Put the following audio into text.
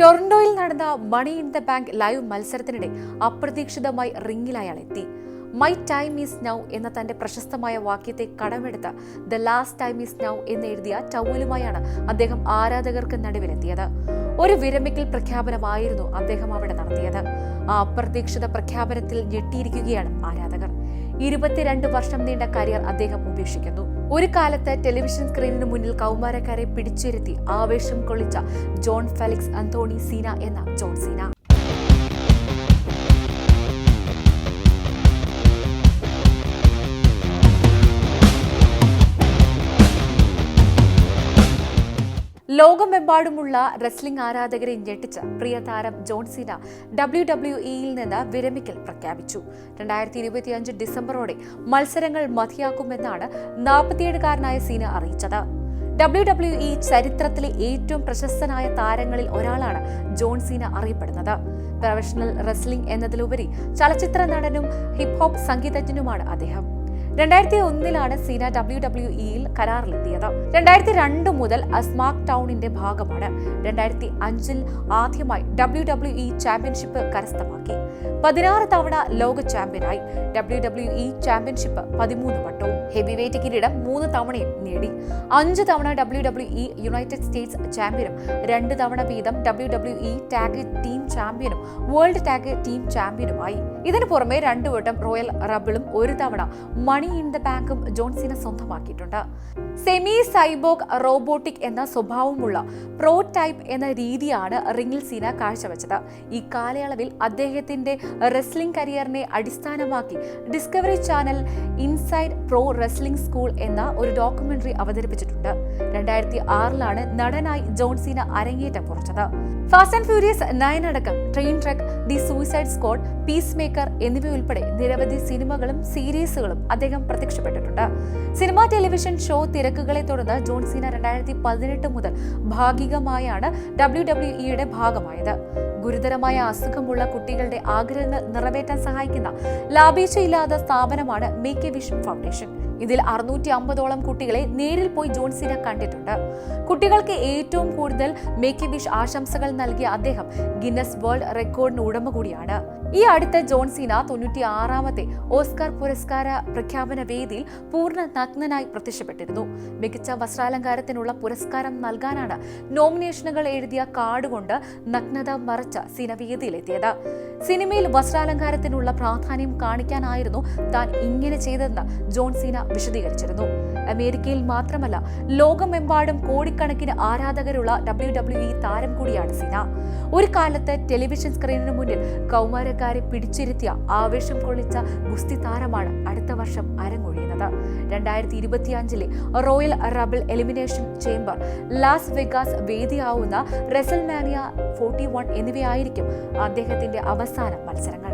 ടൊറന്റോയിൽ നടന്ന money in the bank live മത്സരത്തിനിടെ അപ്രതീക്ഷിതമായി റിംഗിൽ അയാൾ എത്തി. മൈ ടൈം ഈസ് നൗ എന്ന തന്റെ പ്രശസ്തമായ വാക്യത്തെ കടമെടുത്ത the last time is now എന്ന് എഴുതിയ ടൗലുമായാണ് അദ്ദേഹം ആരാധകർക്ക് നടുവിലെത്തിയത്. ഒരു വിരമിക്കൽ പ്രഖ്യാപനമായിരുന്നു അദ്ദേഹം അവിടെ നടത്തിയത്. ആ അപ്രതീക്ഷിത പ്രഖ്യാപനത്തിൽ ഞെട്ടിയിരിക്കുകയാണ് ആരാധകർ. ഇരുപത്തിരണ്ട് വർഷം നീണ്ട കരിയർ അദ്ദേഹം ഉപേക്ഷിക്കുന്നു. ഒരു കാലത്ത് ടെലിവിഷൻ സ്ക്രീനിന് മുന്നിൽ കൗമാരക്കാരെ പിടിച്ചിരുത്തി ആവേശം കൊള്ളിച്ച ജോൺ ഫെലിക്സ് അന്തോണി സീന എന്ന ജോൺ സീന. ലോകമെമ്പാടുമുള്ള റെസ്ലിംഗ് ആരാധകരെ ഞെട്ടിച്ച പ്രിയ താരം ജോൺസീന ഡബ്ല്യു ഡബ്ല്യു ഇയിൽ നിന്ന് വിരമിക്കൽ പ്രഖ്യാപിച്ചു. രണ്ടായിരത്തി ഇരുപത്തിയഞ്ച് ഡിസംബറോടെ മത്സരങ്ങൾ മതിയാക്കുമെന്നാണ് നാൽപ്പത്തിയേഴുകാരനായ സീന അറിയിച്ചത്. ഡബ്ല്യു ഡബ്ല്യു ഇ ചരിത്രത്തിലെ ഏറ്റവും പ്രശസ്തനായ താരങ്ങളിൽ ഒരാളാണ് ജോൺസീന അറിയപ്പെടുന്നത്. പ്രൊഫഷണൽ റെസ്ലിംഗ് എന്നതിലുപരി ചലച്ചിത്ര നടനും ഹിപ്ഹോപ്പ് സംഗീതജ്ഞനുമാണ് അദ്ദേഹം. രണ്ടായിരത്തി ഒന്നിലാണ് സീന ഡബ്ല്യു ഡബ്ല്യു ഇയിൽ കരാറിലെത്തിയത്. രണ്ടായിരത്തി രണ്ട് മുതൽ അസ്മാക് ടൗണിന്റെ ഭാഗമാണ് രണ്ടായിരത്തി അഞ്ചിൽ ആദ്യമായി ഡബ്ല്യു ഡബ്ല്യു ഇ ചാമ്പ്യൻഷിപ്പ് കരസ്ഥമാക്കി. പതിനാറ് തവണ ലോക ചാമ്പ്യനായി ഡബ്ല്യു ഡബ്ല്യു ഇ ചാമ്പ്യൻഷിപ്പ് പതിമൂന്ന് വട്ടവും ഹെവി വെയ്റ്റ് കിരീടം മൂന്ന് തവണയും നേടി. അഞ്ച് തവണ W W E United States ചാമ്പ്യനും രണ്ട് തവണ വീതം W W E tag team ചാമ്പ്യനും world tag team ചാമ്പ്യനുമായി. ഇതിനു പുറമെ രണ്ടു വട്ടം റോയൽ റബിളും ഒരു തവണ മണി ഇൻ ദ ബാങ്കും ജോൺസിന് സ്വന്തമാക്കിയിട്ടുണ്ട്. സെമി സൈബോഗ് റോബോട്ടിക് എന്ന സ്വഭാവമുള്ള പ്രോ ടൈപ്പ് എന്ന രീതിയാണ് റിംഗിൽ സീന കാഴ്ചവെച്ചത്. ഈ കാലയളവിൽ അദ്ദേഹത്തിന്റെ റെസ്ലിംഗ് കരിയറിനെ അടിസ്ഥാനമാക്കി Discovery channel inside pro wrestling school എന്ന ഒരു ഡോക്യുമെന്ററി അവതരിപ്പിച്ചിട്ടുണ്ട്. രണ്ടായിരത്തി ആറിലാണ് നടനായി ജോൺസീന അരങ്ങേറ്റം കുറിച്ചത്. ഫാസ്റ്റ് ആൻഡ് ഫ്യൂരിയസ് നയൻ അടക്കം trainwreck the suicide squad peacemaker എന്നിവയുൾപ്പെടെ നിരവധി സിനിമകളും സീരീസുകളും അദ്ദേഹം പ്രത്യക്ഷപ്പെട്ടിട്ടുണ്ട്. സിനിമ ടെലിവിഷൻ ഷോ തിരക്കുകളെ തുടർന്ന് ജോൺസീന രണ്ടായിരത്തി പതിനെട്ട് മുതൽ ഭാഗികമായാണ് ഡബ്ല്യു ഡബ്ല്യു ഇയുടെ ഭാഗമായത്. ഗുരുതരമായ അസുഖമുള്ള കുട്ടികളുടെ ആഗ്രഹങ്ങൾ നിറവേറ്റാൻ സഹായിക്കുന്ന ലാഭേച്ഛയില്ലാത്ത സ്ഥാപനമാണ് മേക്ക് എ വിഷൻ ഫൗണ്ടേഷൻ. ഇതിൽ അറുന്നൂറ്റി അമ്പതോളം കുട്ടികളെ നേരിൽ പോയി ജോൺസിന കണ്ടിട്ടുണ്ട്. കുട്ടികൾക്ക് ഏറ്റവും കൂടുതൽ മേക്ക് എ ആശംസകൾ നൽകിയ അദ്ദേഹം ഗിന്നസ് വേൾഡ് റെക്കോർഡിന് ഉടമ കൂടിയാണ്. ഈ അടുത്ത ജോൺസീന തൊണ്ണൂറ്റി ആറാമത്തെ ഓസ്കാർ പുരസ്കാര പ്രഖ്യാപന വേദിയിൽ പൂർണ നഗ്നനായി പ്രത്യക്ഷപ്പെട്ടിരുന്നു. മികച്ച വസ്ത്രാലങ്കാരത്തിനുള്ള പുരസ്കാരം നൽകാനാണ് നോമിനേഷനുകൾ എഴുതിയ കാർഡ് കൊണ്ട് നഗ്നത മറച്ച സീന വേദിയിലെത്തിയത്. സിനിമയിൽ വസ്ത്രാലങ്കാരത്തിനുള്ള പ്രാധാന്യം കാണിക്കാനായിരുന്നു താൻ ഇങ്ങനെ ചെയ്തതെന്ന് ജോൺ സീന വിശദീകരിച്ചിരുന്നു. അമേരിക്കയിൽ മാത്രമല്ല ലോകമെമ്പാടും കോടിക്കണക്കിന് ആരാധകരുള്ള ഡബ്ല്യു ഡബ്ല്യു ഇ താരം കൂടിയാണ് സീന. ഒരു കാലത്ത് ടെലിവിഷൻ സ്ക്രീനിന് മുന്നിൽ കൗമാരക്കാരെ പിടിച്ചിരുത്തിയ ആവേശം കൊള്ളിച്ച ഗുസ്തി താരമാണ് അടുത്ത വർഷം അരങ്ങൊഴിയുന്നത്. രണ്ടായിരത്തി ഇരുപത്തിയഞ്ചിലെ royal rumble elimination chamber Las Vegas വേദിയാവുന്ന WrestleMania forty one എന്നിവയായിരിക്കും അദ്ദേഹത്തിന്റെ അവസാന മത്സരങ്ങൾ.